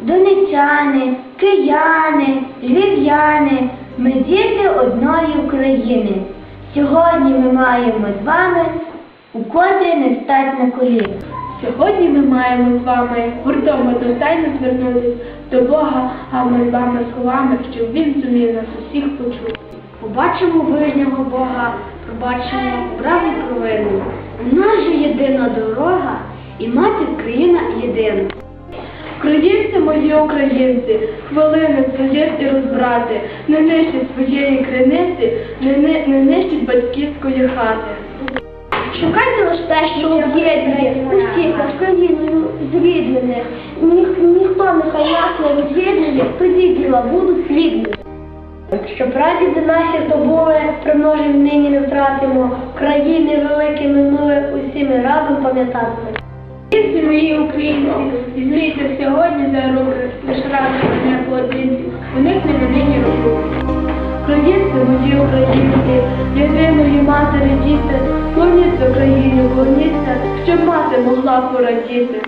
донечани, кияни, львів'яни, ми діти одної України. Сьогодні ми маємо з вами укотре не стать на коліна. Сьогодні ми маємо з вами гуртом одностайно звернутися до Бога, а мольбами словами, щоб він зумів нас усіх почути. Побачимо вижнього Бога, пробачимо праву провину. У нас же єдина дорога і матір країна єдина. Українці мої українці, хвилини і розбрати, не нищать своєї криниці, не, не нищать батьківської хати. Шукайте лише те, що об'єднує усіх країною зріднених. Ніх, ніхто нехай нас не роз'єднує, тоді діла будуть плідні. Що прадіди наші здобули, примножив нині не втратимо. Країни великі минули, усі ми разом пам'ятатимемо. Українці мої українці, візьміться сьогодні за руки, лиш разом не поодинці, не нині руку. Українці мої українці, єдиної матері діти, клоніться Україні, клоніться, щоб мати могла порадіти.